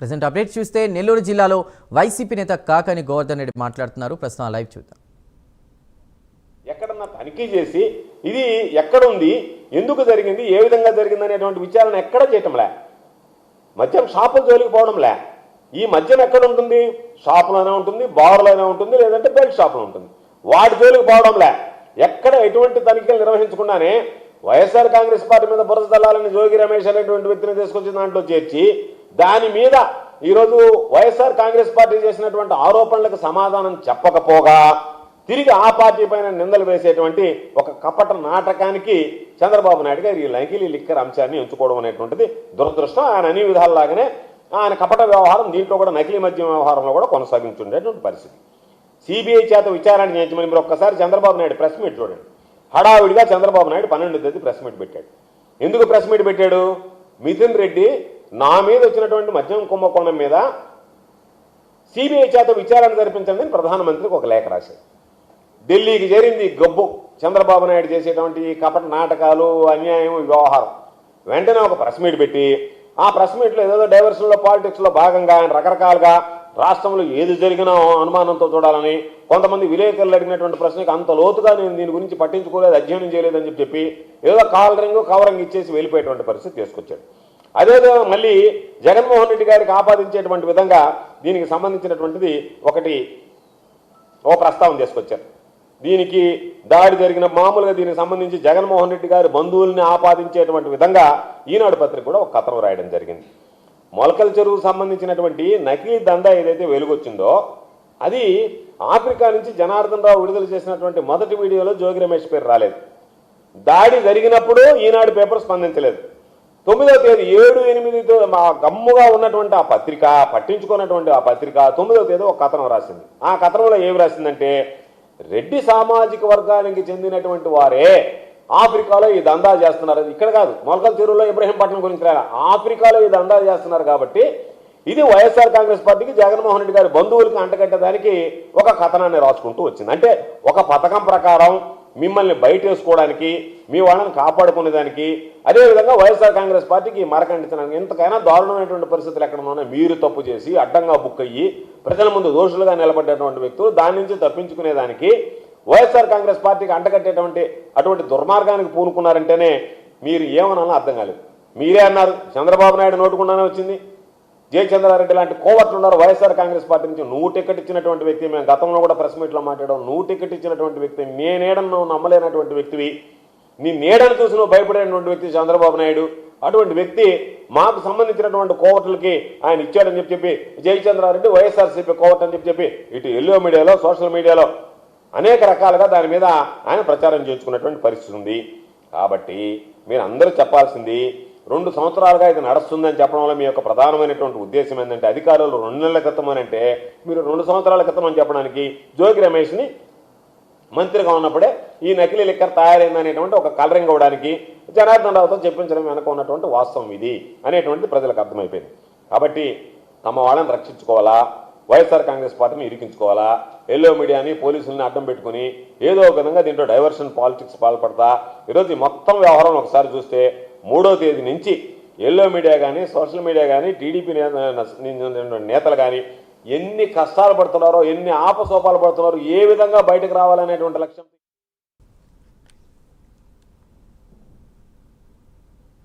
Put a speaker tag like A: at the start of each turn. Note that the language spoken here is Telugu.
A: ప్రజెంట్ అప్డేట్ చూస్తే నెల్లూరు జిల్లాలో వైసీపీ నేత కాకని గోవర్ధన్ రెడ్డి మాట్లాడుతున్నారు. ప్రస్తుతం లైవ్ చూద్దాం.
B: ఎక్కడన్నా తనిఖీ చేసి ఇది ఎక్కడ ఉంది ఎందుకు జరిగింది ఏ విధంగా జరిగింది అనేటువంటి విచారణ ఎక్కడ చేయటంలే? మద్యం షాపుల జోలికి పోవడంలే. ఈ మద్యం ఎక్కడ ఉంటుంది? షాపులోనే ఉంటుంది బార్లోనే ఉంటుంది లేదంటే బెల్ట్ షాపులో ఉంటుంది. వాటి జోలికి పోవడంలే. ఎక్కడ ఎటువంటి తనిఖీలు నిర్వహించకుండానే వైఎస్ఆర్ కాంగ్రెస్ పార్టీ మీద బురద దళాలని జోగి రమేష్ అనేటువంటి వ్యక్తిని తీసుకొచ్చి దాంట్లో చేర్చి దాని మీద ఈరోజు వైఎస్ఆర్ కాంగ్రెస్ పార్టీ చేసినటువంటి ఆరోపణలకు సమాధానం చెప్పకపోగా తిరిగి ఆ పార్టీ పైన నిందలు వేసేటువంటి ఒక కపట నాటకానికి చంద్రబాబు నాయుడు గారు ఈ లైకిలీ లిక్కర్ అంశాన్ని ఎంచుకోవడం అనేటువంటిది దురదృష్టం. ఆయన అన్ని విధాలలాగానే ఆయన కపట వ్యవహారం దీంట్లో కూడా నకిలీ మద్యం వ్యవహారంలో కూడా కొనసాగించుండేటువంటి పరిస్థితి. సిబిఐ చేత విచారణ చేయించమని మీరు ఒక్కసారి చంద్రబాబు నాయుడు ప్రెస్ మీట్ చూడండి. హడావిడిగా చంద్రబాబు నాయుడు పన్నెండు తేదీ ప్రెస్ మీట్ పెట్టాడు. ఎందుకు ప్రెస్ మీట్ పెట్టాడు? మిథున్ రెడ్డి నా మీద వచ్చినటువంటి మద్యం కుంభకోణం మీద సిబిఐ చేత విచారణ జరిపించండి ప్రధానమంత్రికి ఒక లేఖ రాశారు. ఢిల్లీకి చేరింది గబ్బు చంద్రబాబు నాయుడు చేసేటువంటి కపట నాటకాలు అన్యాయం వ్యవహారం. వెంటనే ఒక ప్రెస్ మీట్ పెట్టి ఆ ప్రెస్ మీట్లో ఏదో డైవర్షన్లో పాలిటిక్స్లో భాగంగా ఆయన రకరకాలుగా రాష్ట్రంలో ఏది జరిగినా అనుమానంతో చూడాలని కొంతమంది విలేకరులు అడిగినటువంటి ప్రశ్నకి అంత లోతుగా నేను దీని గురించి పట్టించుకోలేదు అధ్యయనం చేయలేదని చెప్పి చెప్పి ఏదో కాలరింగ్ కవరింగ్ ఇచ్చేసి వెళ్ళిపోయేటువంటి పరిస్థితి తీసుకొచ్చాడు. అదేవిధంగా మళ్ళీ జగన్మోహన్ రెడ్డి గారికి ఆపాదించేటువంటి విధంగా దీనికి సంబంధించినటువంటిది ఒకటి ఓ ప్రస్తావన తీసుకొచ్చారు. దీనికి దాడి జరిగిన మామూలుగా దీనికి సంబంధించి జగన్మోహన్ రెడ్డి గారి బంధువుల్ని ఆపాదించేటువంటి విధంగా ఈనాడు పత్రిక కూడా ఒక కథనం రాయడం జరిగింది. మొలకల చెరువుకు సంబంధించినటువంటి నకిలీ దందా ఏదైతే వెలుగొచ్చిందో అది ఆఫ్రికా నుంచి జనార్దన్ రావు విడుదల చేసినటువంటి మొదటి వీడియోలో జోగి రమేష్ పేరు రాలేదు. దాడి జరిగినప్పుడు ఈనాడు పేపర్ స్పందించలేదు. తొమ్మిదో తేదీ ఏడు ఎనిమిదితో మా గమ్ముగా ఉన్నటువంటి ఆ పత్రిక పట్టించుకున్నటువంటి ఆ పత్రిక తొమ్మిదో తేదీ ఒక కథనం రాసింది. ఆ కథనంలో ఏమి రాసిందంటే రెడ్డి సామాజిక వర్గానికి చెందినటువంటి వారే ఆఫ్రికాలో ఈ దందా చేస్తున్నారు. ఇక్కడ కాదు మొలకల చెరువులో ఇబ్రహీంపట్నం గురించి రాయాలి. ఆఫ్రికాలో ఈ దందా చేస్తున్నారు కాబట్టి ఇది వైఎస్ఆర్ కాంగ్రెస్ పార్టీకి జగన్మోహన్ రెడ్డి గారి బంధువులకి అంటగట్టడానికి ఒక కథనాన్ని రాసుకుంటూ వచ్చింది. అంటే ఒక పథకం ప్రకారం మిమ్మల్ని బయట వేసుకోవడానికి మీ వాళ్ళని కాపాడుకునేదానికి అదేవిధంగా వైఎస్ఆర్ కాంగ్రెస్ పార్టీకి మరకండించడానికి ఇంతకైనా దారుణమైనటువంటి పరిస్థితులు ఎక్కడ ఉన్నాయి? మీరు తప్పు చేసి అడ్డంగా బుక్ అయ్యి ప్రజల ముందు దోషులుగా నిలబడ్డటువంటి వ్యక్తులు దాని నుంచి తప్పించుకునేదానికి వైఎస్ఆర్ కాంగ్రెస్ పార్టీకి అంటగట్టేటువంటి అటువంటి దుర్మార్గానికి పూనుకున్నారంటేనే మీరు ఏమనాలో అర్థం కాలేదు. మీరే అన్నారు చంద్రబాబు నాయుడు నోటుకుండానే వచ్చింది. జయచంద్రారెడ్డి లాంటి కోవర్ట్లు ఉన్నారు. వైఎస్ఆర్ కాంగ్రెస్ పార్టీ నుంచి నువ్వు టికెట్ ఇచ్చినటువంటి వ్యక్తి మేము గతంలో కూడా ప్రెస్ మీట్లో మాట్లాడాం. నువ్వు టికెట్ ఇచ్చినటువంటి వ్యక్తి నేనేడని నువ్వు నమ్మలేనటువంటి వ్యక్తివి. నీ నేడని చూసి నువ్వు భయపడేటువంటి వ్యక్తి చంద్రబాబు నాయుడు. అటువంటి వ్యక్తి మాకు సంబంధించినటువంటి కోవర్టులకి ఆయన ఇచ్చాడని చెప్పి చెప్పి జయచంద్రారెడ్డి వైఎస్ఆర్సీపీ కోవర్ట్ అని చెప్పి చెప్పి ఇటు ఎల్లో మీడియాలో సోషల్ మీడియాలో అనేక రకాలుగా దాని మీద ఆయన ప్రచారం చేసుకున్నటువంటి పరిస్థితి ఉంది. కాబట్టి మీరు అందరూ చెప్పాల్సింది రెండు సంవత్సరాలుగా ఇది నడుస్తుందని చెప్పడం వల్ల మీ యొక్క ప్రధానమైనటువంటి ఉద్దేశం ఏంటంటే అధికారులు రెండు నెలల క్రితం అని అంటే మీరు రెండు సంవత్సరాల క్రితం అని చెప్పడానికి జోగి రమేష్ని మంత్రిగా ఉన్నప్పుడే ఈ నకిలీ లిక్కర్ తయారైందనేటువంటి ఒక కలరింగ్ అవ్వడానికి జనార్దన్ రావుతో చెప్పించడం వెనక ఉన్నటువంటి వాస్తవం ఇది అనేటువంటిది ప్రజలకు అర్థమైపోయింది. కాబట్టి తమ వాళ్ళని రక్షించుకోవాలా? వైఎస్ఆర్ కాంగ్రెస్ పార్టీని ఇరికించుకోవాలా? ఎల్లో మీడియాని పోలీసుల్ని అడ్డం పెట్టుకుని ఏదో ఒక విధంగా దీంట్లో డైవర్షన్ పాలిటిక్స్ పాల్పడతా? ఈరోజు మొత్తం వ్యవహారం ఒకసారి చూస్తే మూడో తేదీ నుంచి ఎల్లో మీడియా కానీ సోషల్ మీడియా కానీ టీడీపీ నేతలు కానీ ఎన్ని కష్టాలు పడుతున్నారో ఎన్ని ఆపసోపాలు పడుతున్నారో ఏ విధంగా బయటకు రావాలనేటువంటి లక్ష్యం